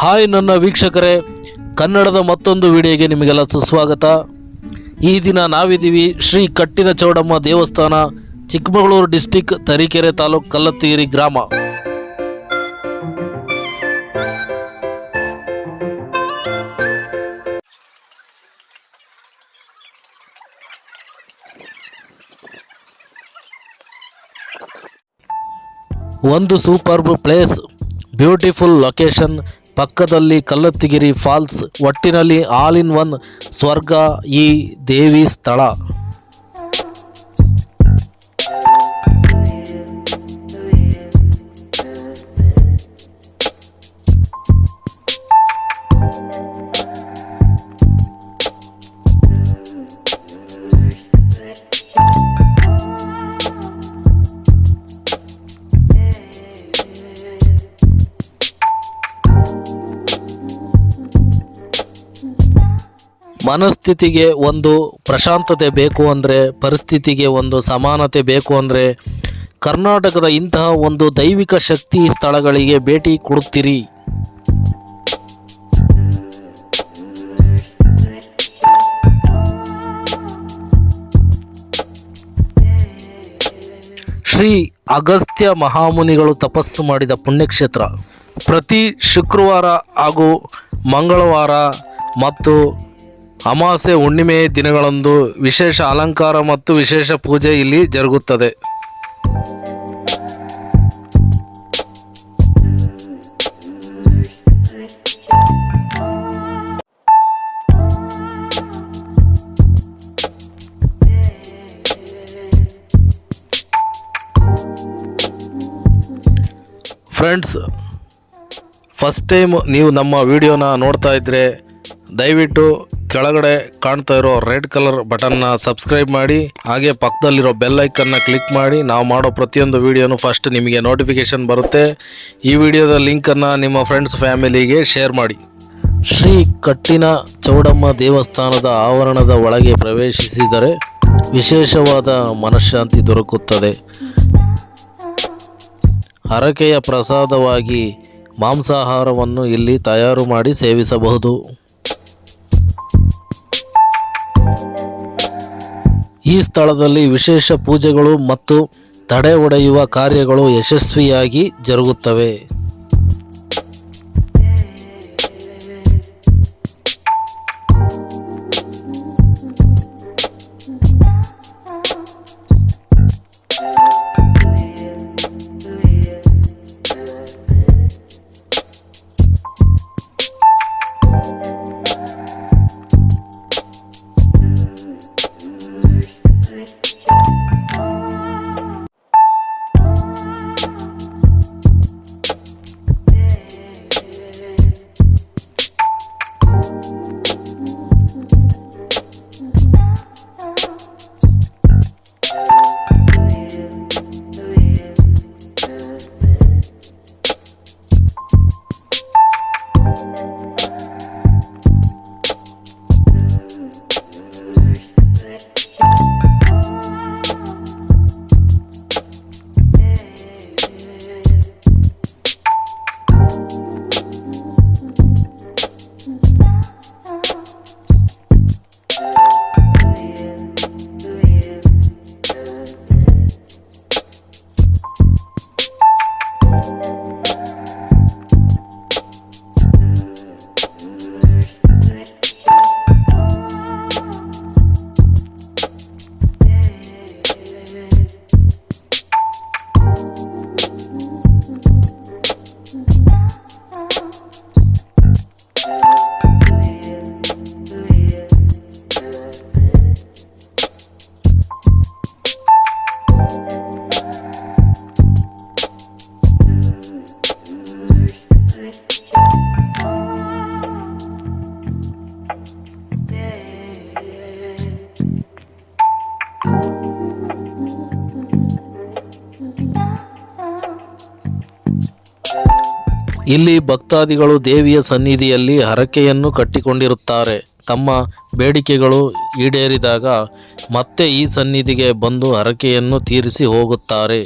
Hi ನನ್ನ ವೀಕ್ಷಕರೇ, ಕನ್ನಡದ ಮತ್ತೊಂದು ವಿಡಿಯೋಗೆ ನಿಮಗೆಲ್ಲ ಸುಸ್ವಾಗತ. ಈ ದಿನ ನಾವಿದ್ದೀವಿ ಶ್ರೀ ಕಟ್ಟಿನ ಚೌಡಮ್ಮ ದೇವಸ್ಥಾನ, ಚಿಕ್ಕಮಗಳೂರು ಡಿಸ್ಟಿಕ್ ತರೀಕೆರೆ ತಾಲೂಕು ಕಲ್ಲತ್ತಿಗಿರಿ ಗ್ರಾಮ. ಒಂದು ಸೂಪರ್ಬ್ ಪ್ಲೇಸ್ ಬ್ಯೂಟಿಫುಲ್ ಲೊಕೇಶನ್ ಪಕ್ಕದಲ್ಲಿ ಕಲ್ಲತ್ತಿಗಿರಿ ಫಾಲ್ಸ್ ಒಟ್ಟಿನಲ್ಲಿ ಆಲ್ ಇನ್ ಒನ್ ಸ್ವರ್ಗ ಈ ದೇವಿ ಸ್ಥಳ. ಮನಸ್ಥಿತಿಗೆ ಒಂದು ಪ್ರಶಾಂತತೆ ಬೇಕು ಅಂದರೆ, ಪರಿಸ್ಥಿತಿಗೆ ಒಂದು ಸಮಾನತೆ ಬೇಕು ಅಂದರೆ, ಕರ್ನಾಟಕದ ಇಂತಹ ಒಂದು ದೈವಿಕ ಶಕ್ತಿ ಸ್ಥಳಗಳಿಗೆ ಭೇಟಿ ಕೊಡುತ್ತೀರಿ. ಶ್ರೀ ಅಗಸ್ತ್ಯ ಮಹಾಮುನಿಗಳು ತಪಸ್ಸು ಮಾಡಿದ ಪುಣ್ಯಕ್ಷೇತ್ರ. ಪ್ರತಿ ಶುಕ್ರವಾರ ಹಾಗೂ ಮಂಗಳವಾರ ಮತ್ತು ಅಮಾವಾಸ್ಯೆ ಹುಣ್ಣಿಮೆ ದಿನಗಳಂದು ವಿಶೇಷ ಅಲಂಕಾರ ಮತ್ತು ವಿಶೇಷ ಪೂಜೆ ಇಲ್ಲಿ ಜರುಗುತ್ತದೆ. ಫ್ರೆಂಡ್ಸ್ ಫಸ್ಟ್ ಟೈಮ್ ನೀವು ನಮ್ಮ ವಿಡಿಯೋನ ನೋಡ್ತಾ ಇದ್ದರೆ ದಯವಿಟ್ಟು ಕೆಳಗಡೆ ಕಾಣ್ತಾ ಇರೋ ರೆಡ್ ಕಲರ್ ಬಟನ್ನ ಸಬ್ಸ್ಕ್ರೈಬ್ ಮಾಡಿ, ಹಾಗೆ ಪಕ್ಕದಲ್ಲಿರೋ ಬೆಲ್ ಐಕನ್ನ ಕ್ಲಿಕ್ ಮಾಡಿ. ನಾವು ಮಾಡೋ ಪ್ರತಿಯೊಂದು ವಿಡಿಯೋನು ಫಸ್ಟ್ ನಿಮಗೆ ನೋಟಿಫಿಕೇಶನ್ ಬರುತ್ತೆ. ಈ ವಿಡಿಯೋದ ಲಿಂಕನ್ನು ನಿಮ್ಮ ಫ್ರೆಂಡ್ಸ್ ಫ್ಯಾಮಿಲಿಗೆ ಶೇರ್ ಮಾಡಿ. ಶ್ರೀ ಕಟ್ಟಿನ ಚೌಡಮ್ಮ ದೇವಸ್ಥಾನದ ಆವರಣದ ಒಳಗೆ ಪ್ರವೇಶಿಸಿದರೆ ವಿಶೇಷವಾದ ಮನಃಶಾಂತಿ ದೊರಕುತ್ತದೆ. ಹರಕೆಯ ಪ್ರಸಾದವಾಗಿ ಮಾಂಸಾಹಾರವನ್ನು ಇಲ್ಲಿ ತಯಾರು ಮಾಡಿ ಸೇವಿಸಬಹುದು. ಈ ಸ್ಥಳದಲ್ಲಿ ವಿಶೇಷ ಪೂಜೆಗಳು ಮತ್ತು ತಡೆ ಒಡೆಯುವ ಕಾರ್ಯಗಳು ಯಶಸ್ವಿಯಾಗಿ ಜರುಗುತ್ತವೆ. ಇಲ್ಲಿ ಭಕ್ತಾದಿಗಳು ದೇವಿಯ ಸನ್ನಿಧಿಯಲ್ಲಿ ಹರಕೆಯನ್ನು ಕಟ್ಟಿಕೊಂಡಿರುತ್ತಾರೆ. ತಮ್ಮ ಬೇಡಿಕೆಗಳು ಈಡೇರಿದಾಗ ಮತ್ತೆ ಈ ಸನ್ನಿಧಿಗೆ ಬಂದು ಹರಕೆಯನ್ನು ತೀರಿಸಿ ಹೋಗುತ್ತಾರೆ.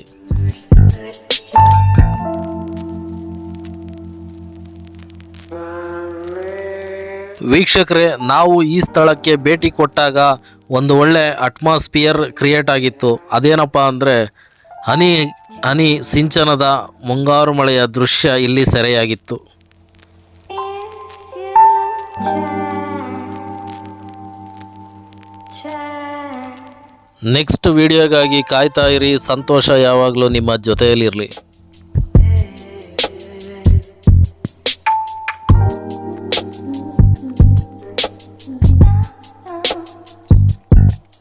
ವೀಕ್ಷಕರೇ, ನಾವು ಈ ಸ್ಥಳಕ್ಕೆ ಭೇಟಿ ಕೊಟ್ಟಾಗ ಒಂದು ಒಳ್ಳೆ ಅಟ್ಮಾಸ್ಫಿಯರ್ ಕ್ರಿಯೇಟ್ ಆಗಿತ್ತು. ಅದೇನಪ್ಪ ಅಂದರೆ, ಹನಿ ಹನಿ ಸಿಂಚನದ ಮುಂಗಾರು ಮಳೆಯ ದೃಶ್ಯ ಇಲ್ಲಿ ಸೆರೆಯಾಗಿತ್ತು. ನೆಕ್ಸ್ಟ್ ವಿಡಿಯೋಗಾಗಿ ಕಾಯ್ತಾ ಇರಿ. ಸಂತೋಷ ಯಾವಾಗಲೂ ನಿಮ್ಮ ಜೊತೆಯಲ್ಲಿರಲಿ.